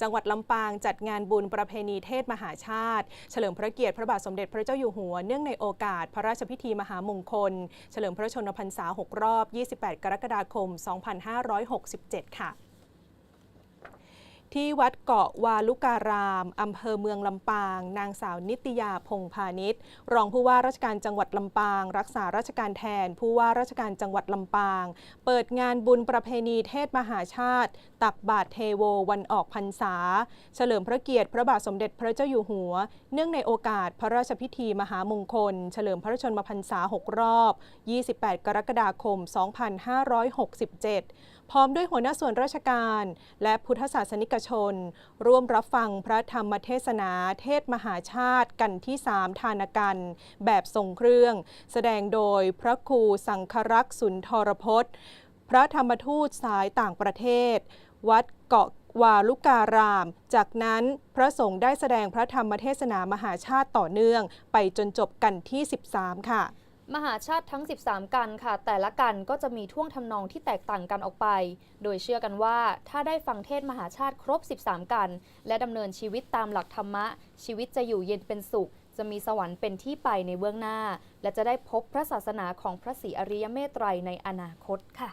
จังหวัดลำปางจัดงานบุญประเพณีเทศมหาชาติ เฉลิมพระเกียรติพระบาทสมเด็จพระเจ้าอยู่หัว เนื่องในโอกาสพระราชพิธีมหามงคล เฉลิมพระชนมพรรษา 6 รอบ 28 กรกฎาคม 2567 ค่ะ ที่วัดเกาะวาลุการาม อำเภอเมืองลำปาง นางสาวนิตยาพงพาณิชย์รองผู้ว่าราชการจังหวัดลำปาง รักษาราชการแทน ผู้ว่าราชการจังหวัดลำปาง เปิดงานบุญประเพณีเทศมหาชาติ ตักบาตรเทโววันออกพรรษา เฉลิมพระเกียรติพระบาทสมเด็จพระเจ้าอยู่หัว เนื่องในโอกาสพระราชพิธีมหามงคล เฉลิมพระชนมพรรษา 6 รอบ 28 กรกฎาคม 2567 พร้อมด้วยหัวหน้าส่วนราชการ และพุทธศาสนิกชน ร่วมรับฟังพระธรรมเทศนาเทศมหาชาติกันที่ 3 ทานกัน แบบทรงเครื่อง แสดงโดยพระครูสังครักษ์สุนทรพจน์ พระธรรมทูตสายต่างประเทศ วัดเกาะวาลุการาม จากนั้นพระสงฆ์ได้แสดงพระธรรมเทศนามหาชาติต่อเนื่อง ไปจนจบกันที่ 13 ค่ะ มหาชาติทั้ง 13 กันค่ะ แต่ละกันก็จะมีท่วงทำนองที่แตกต่างกันออกไป โดยเชื่อกันว่าถ้าได้ฟังเทศมหาชาติครบ 13 กัน และดำเนินชีวิตตามหลักธรรมะ ชีวิตจะอยู่เย็นเป็นสุข จะมีสวรรค์เป็นที่ไปในเบื้องหน้า และจะได้พบพระศาสนาของพระศรีอริยเมตไตรในอนาคตค่ะ